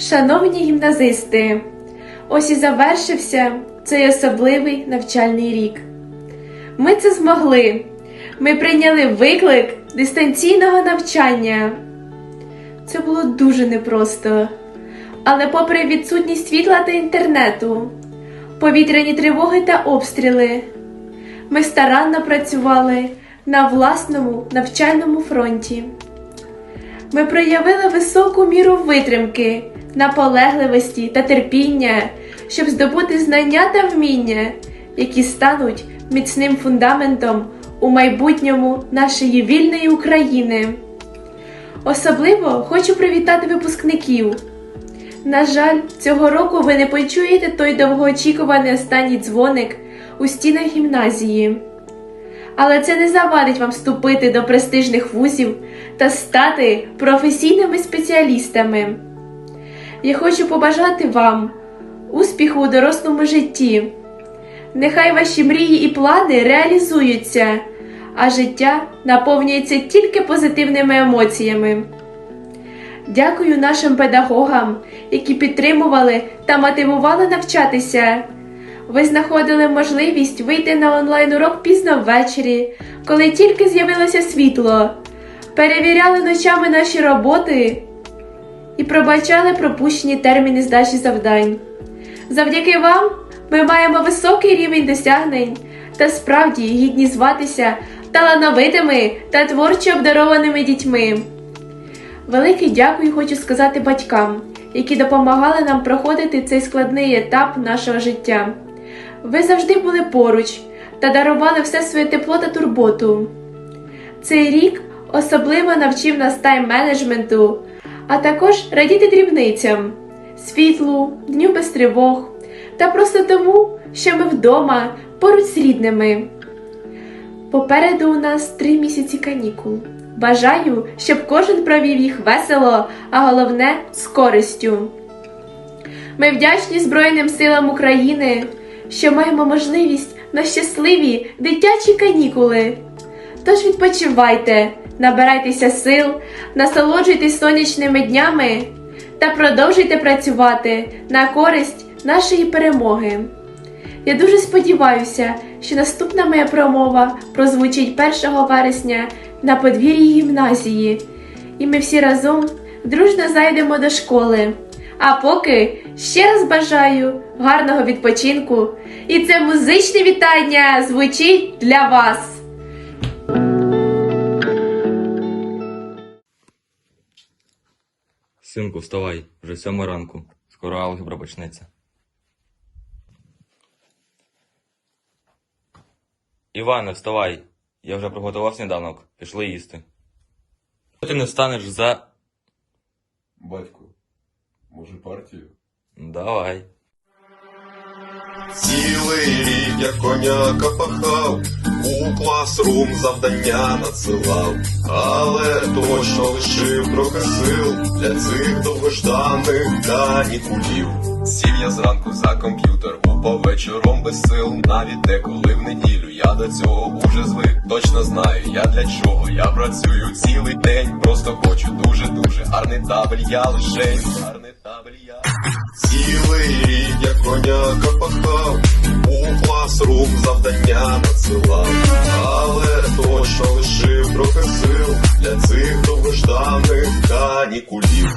Шановні гімназисти, ось і завершився цей особливий навчальний рік. Ми це змогли. Ми прийняли виклик дистанційного навчання. Це було дуже непросто. Але попри відсутність світла та інтернету, повітряні тривоги та обстріли, ми старанно працювали на власному навчальному фронті. Ми проявили високу міру витримки, наполегливості та терпіння, щоб здобути знання та вміння, які стануть міцним фундаментом у майбутньому нашої вільної України. Особливо хочу привітати випускників. На жаль, цього року ви не почуєте той довгоочікуваний останній дзвоник у стінах гімназії. Але це не завадить вам вступити до престижних вузів та стати професійними спеціалістами. Я хочу побажати вам успіху у дорослому житті. Нехай ваші мрії і плани реалізуються, а життя наповнюється тільки позитивними емоціями. Дякую нашим педагогам, які підтримували та мотивували навчатися. Ви знаходили можливість вийти на онлайн-урок пізно ввечері, коли тільки з'явилося світло, перевіряли ночами наші роботи і пробачали пропущені терміни здачі завдань. Завдяки вам ми маємо високий рівень досягнень та справді гідні зватися талановитими та творчо обдарованими дітьми. Велике дякую хочу сказати батькам, які допомагали нам проходити цей складний етап нашого життя. Ви завжди були поруч та дарували все своє тепло та турботу. Цей рік особливо навчив нас тайм-менеджменту, а також радіти дрібницям, світлу, дню без тривог та просто тому, що ми вдома поруч з рідними. Попереду у нас три місяці канікул. Бажаю, щоб кожен провів їх весело, а головне з користю. Ми вдячні Збройним силам України, що маємо можливість на щасливі дитячі канікули. Тож відпочивайте, набирайтеся сил, насолоджуйтесь сонячними днями та продовжуйте працювати на користь нашої перемоги. Я дуже сподіваюся, що наступна моя промова прозвучить 1 вересня на подвір'ї гімназії, і ми всі разом дружно зайдемо до школи. А поки ще раз бажаю гарного відпочинку, і це музичне вітання звучить для вас. Синку, вставай, вже сьома ранку. Скоро алгебра почнеться. Іване, вставай. Я вже приготував сніданок. Пішли їсти. Ти не встанеш за. Батько, може партію? Давай. Цілий рік я коняка пахав, у класрум завдання надсилав, але точно лишив трохи сил для цих довгожданих канікулів. Сів я зранку за комп'ютер, упав вечором без сил, навіть деколи в неділю я до цього уже звик. Точно знаю, я для чого я працюю цілий день. Просто хочу дуже дуже гарний табель, я лишень. Цілий рік я коняка пахав, у класрум завдання надсилав, але точно лишив трохи сил для цих довгожданих канікулів.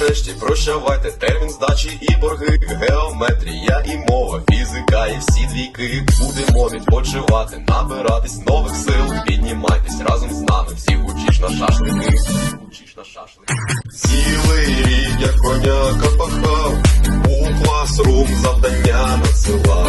Нарешті прощавайте термін здачі і борги, геометрія і мова, фізика і всі двійки. Будемо відпочивати, набиратись нових сил. Піднімайтесь разом з нами, всі учиш на шашлики. Учиш на шашлики. Цілий рік я коняка пахав, у класрум завдання надсилав,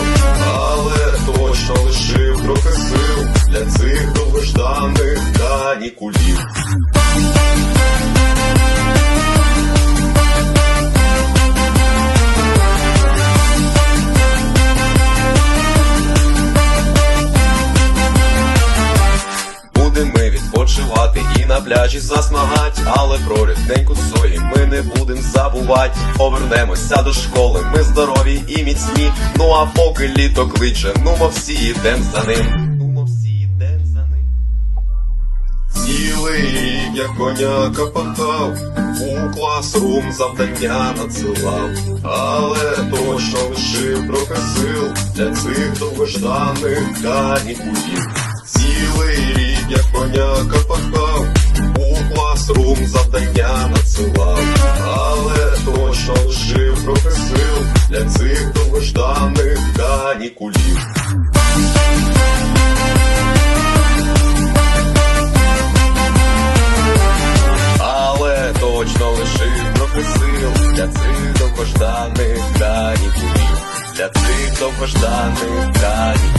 пляжі засмагать, але про рідненьку сої ми не будем забувать. Повернемося до школи, ми здорові і міцні. Ну а поки літо кличе, ну мо всі йдем за ним. Ну мо всі йдем за ним. Цілий я коняка пахав, у класрум завдання надсилав, але точно лишив трохи сил для цих довгожданих канікулів. Цілий рік я коняка пахав, у класрум завдання надсилав, але точно лишив трохи для цих довгожданих канікулів. але точно лишив трохи сил для цих довгожданих канікулів, для цих довгожданих канікулів.